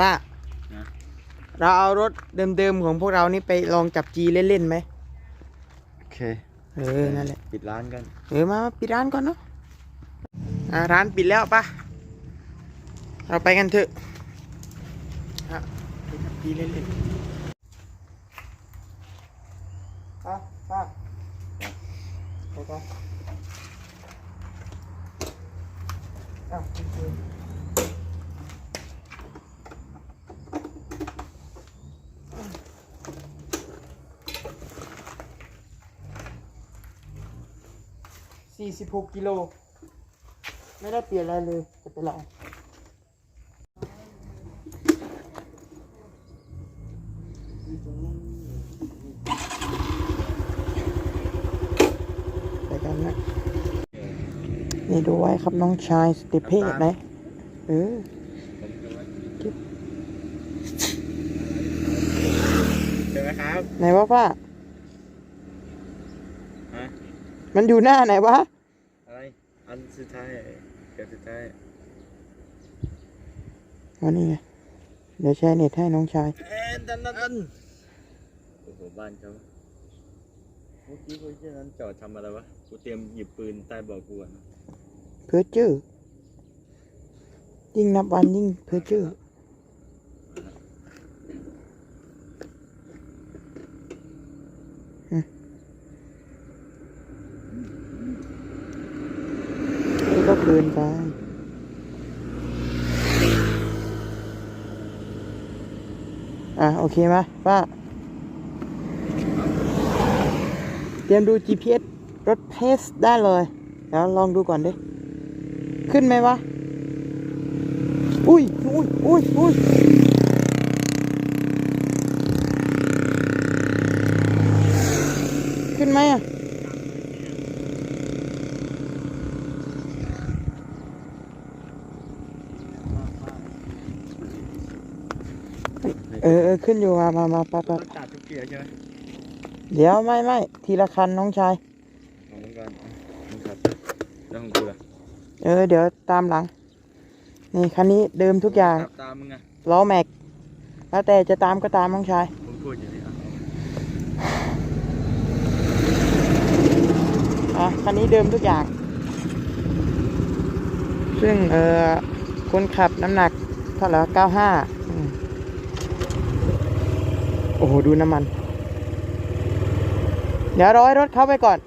ป้านะเราเอารถเดิมๆของพวกเรานี่ไปลองจับจีเล่นๆไหม โอเค เออ นั่นแหละ ปิดร้านกัน เออ มามาปิดร้านก่อนเนาะอ่าร้านปิดแล้วปะเราไปกันเถอะอะไปจับจีเล่นๆป้าป้าไปกันอ้าวคุณครู สี่สิบหกกิโล ไม่ได้เปลี่ยนอะไรเลย จะไปลองไปกันนะ นี่ดูไว้ครับน้องชายสเตเพ่ไหมเออใช่ไหมครับ ไหนวะป้า ฮะ มันอยู่หน้าไหนวะ อะไร อันสุดท้ายเกือบสุดท้ายวันนี้ไงเดี๋ยวแชร์เน็ตให้น้องชายแอนดันดันดันโอ้โหบ้านเขาเมื่อกี้คนที่นั้นจอดทำอะไรวะ กูเตรียมหยิบปืนใต้เบาะกูอะเพื่อจื้อยิ่งนับวันยิ่งเพื่อจื้ออืมนี่ก็ เกินไปอะโอเคไหมป้าเตรียมดู GPS รถเพสได้เลยเดี๋ยวลองดูก่อนดิ ขึ้นไหมวะ อุ้ยอุ้ยอุ้ยอุ้ยขึ้นไหมอะ ออเออขึ้นอยู่มามามาไปไปต้องจัดทุกเกียร์ใช่ไหมเดี๋ยวไม่ไม่ทีละคันน้องชายของมึงก่อนอะมึงขับแล้วของกูล่ะเออเดี๋ยวตามหลัง นี่คันนี้เดิมทุกอย่างขับตามมึงอะล้อแม็ก แล้วแต่จะตามก็ตามน้องชายมึงพูดอย่างนี้อะอะคันนี้เดิมทุกอย่าง ซึ่งเออคนขับน้ำหนักเท่าไหร่เก้าห้า โอ้โห ดูน้ำมัน เดี๋ยวรอให้รถเข้าไปก่อน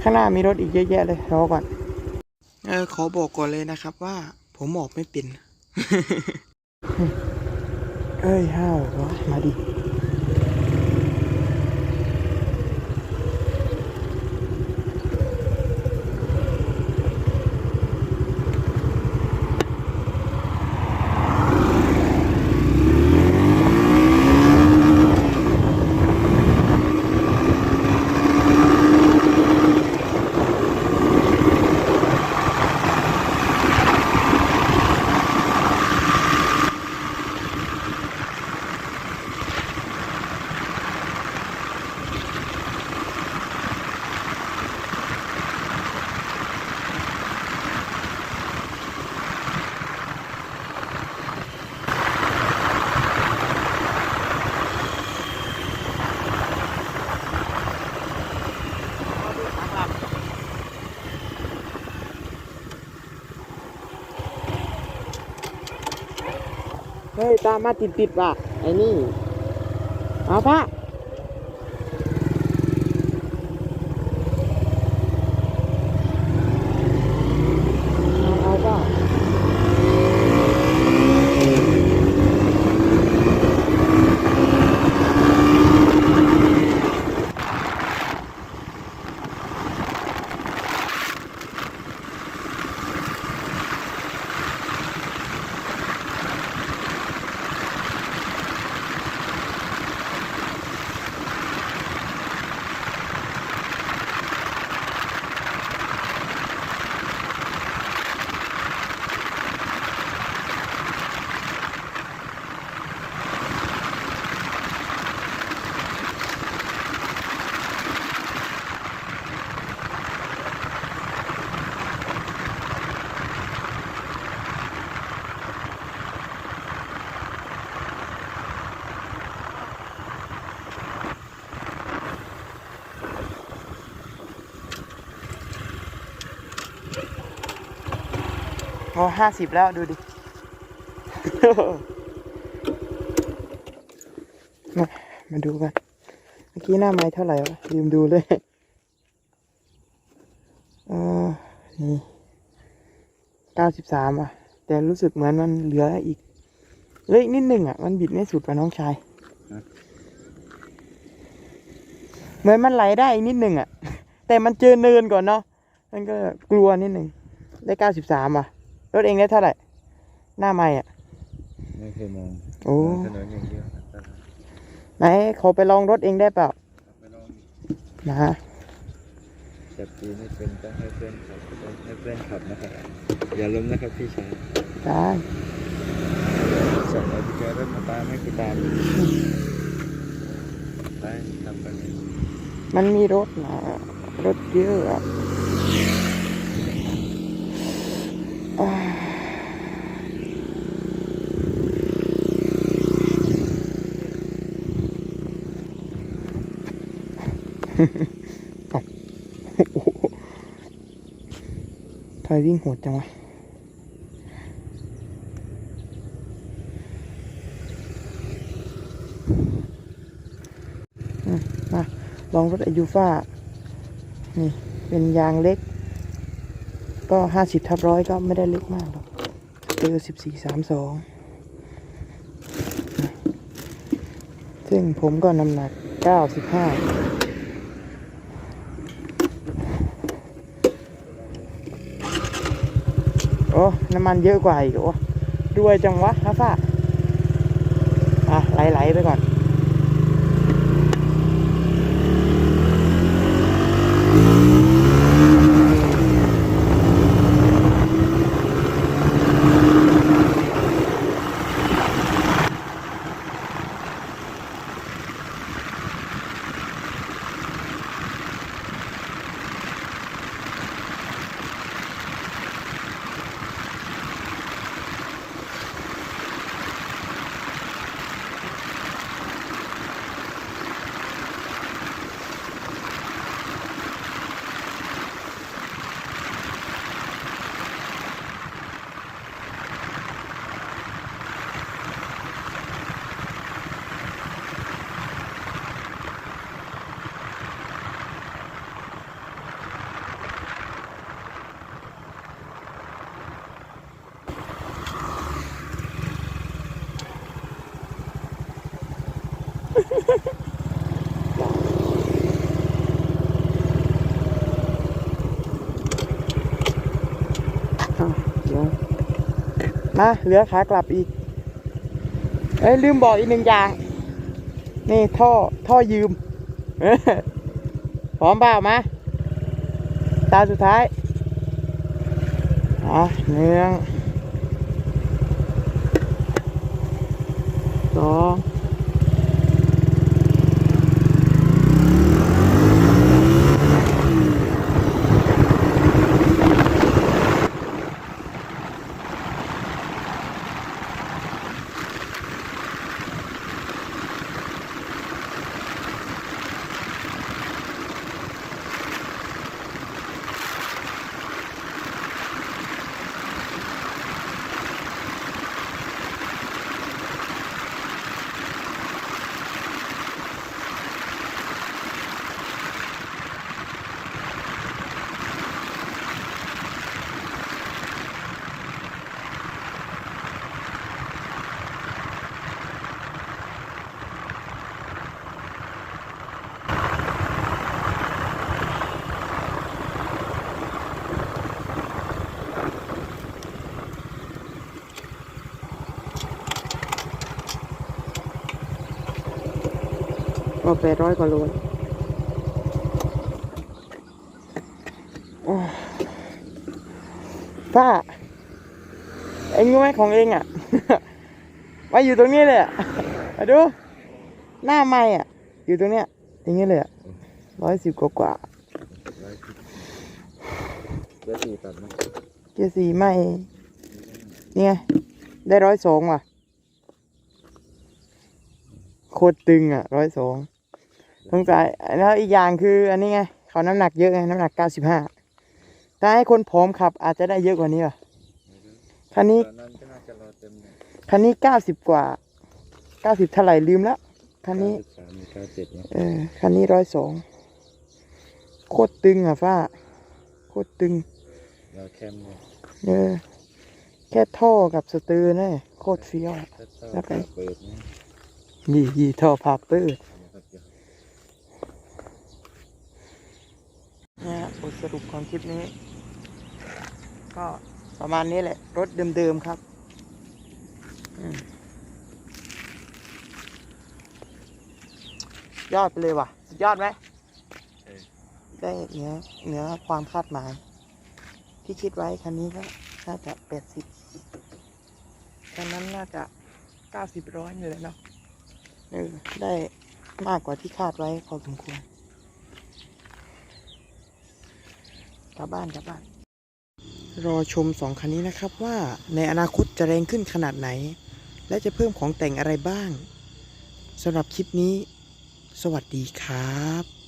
ข้างหน้ามีรถอีกเยอะแยะเลยรอก่อน เออขอบอกก่อนเลยนะครับว่า ผมออกไม่เป็น เอ้ยห้าววะมาดิ เฮ้ยตามมาติดติดว่ะไอ้นี่เอาพระ อห้าสิบแล้วดูดิ มามาดูกัน เมื่อกี้หน้าไม้เท่าไหร่วะลืมดูเลยเออนี่เก้าสิบสามอะ แต่รู้สึกเหมือนมันเหลืออีกเลืออีกนิดหนึ่งอะ มันบิดไม่สุดป่ะน้องชาย เหมือนมันไหลได้อีกนิดหนึ่งอะ แต่มันเจอเนินก่อนเนาะ มันก็กลัวนิดหนึ่งได้เก้าสิบสามอะ รถเองได้เท่าไหร่ หน้าไม้อะ ไม่เคยมองโอ้ ถนนอย่างเดียวครับไหนขอไปลองรถเองได้เปล่าไปลองนะจับปีไม่เป็นต้องให้เพื่อนขับต้องให้เพื่อนขับนะครับอย่าล้มนะครับพี่ชายได้ส่งเอาพี่แกรถมาตามให้กูตามไปทำกันมันมีรถนะรถเยอะอะอ่า เอ้าโอ้โห ทำไมวิ่งโหดจังวะมาลองรถอายูฟ่านี่ เป็นยางเล็ก ก็ห้าสิบทับร้อยก็ไม่ได้เล็กมากหรอกเจอสิบสี่สามสองซึ่งผมก็น้ำหนักเก้าสิบห้า น้ำมันเยอะกว่าอีกโอ้วยจังวะฮะฟ้าอะไหลๆไปก่อน มาเหลือขากลับอีก เอ้ยลืมบอกอีกหนึ่งอย่าง นี่ท่อท่อยืมพร้อมเปล่ามาตาสุดท้าย อะเนึ่งสอง ก็แปดร้อยกว่าโลโอ้ป้าเอ็งรู้ไหมของเองอะ มาอยู่ตรงนี้เลยอะมาดู หน้าไม้อะ อยู่ตรงเนี้ยอย่างนี้เลยอะร้อยสิบกว่ากว่าร้อยสิบเดี๋ยวสี่ตัดนะเกียร์สี่ไม่ เนี่ย ได้ร้อยสองว่ะ โคตรตึงอะร้อยสอง สงสัยแล้วอีกอย่างคืออันนี้ไงเขาน้ำหนักเยอะไงน้ำหนักเก้าสิบห้าถ้าให้คนผอมขับอาจจะได้เยอะกว่านี้ว่ะคันนี้ตอนนั้นก็น่าจะรอเต็มเนี่ยคันนี้เก้าสิบกว่าเก้าสิบเท่าไหร่ลืมแล้วคันนี้ สามเก้าเจ็ดเนี่ยเออคันนี้ร้อยสองโคตรตึงอะฟ้าโคตรตึง เราแคมเนี่ยเออ แค่ท่อกับสเตอร์เนี่ยโคตรเฟี้ยว ถ้าเท่าแล้วไป เปิดเนี่ย ยี่ยี่ท่อพาเปิดนะครับเดี๋ยว นะฮะบทสรุปของคลิปนี้ ก็ประมาณนี้แหละ รถเดิมๆครับอืมยอดไปเลยว่ะสุดยอดไหมเออได้เหนือเหนือความคาดหมาย ที่คิดไว้คันนี้ก็น่าจะแปดสิบคันนั้นน่าจะเก้าสิบร้อยนี่แหละเนาะเออได้มากกว่าที่คาดไว้พอสมควร ก ลับบ้านกลับบ้าน รอชมสองคันนี้นะครับว่าในอนาคตจะแรงขึ้นขนาดไหน และจะเพิ่มของแต่งอะไรบ้างสำหรับคลิปนี้ สวัสดีครับ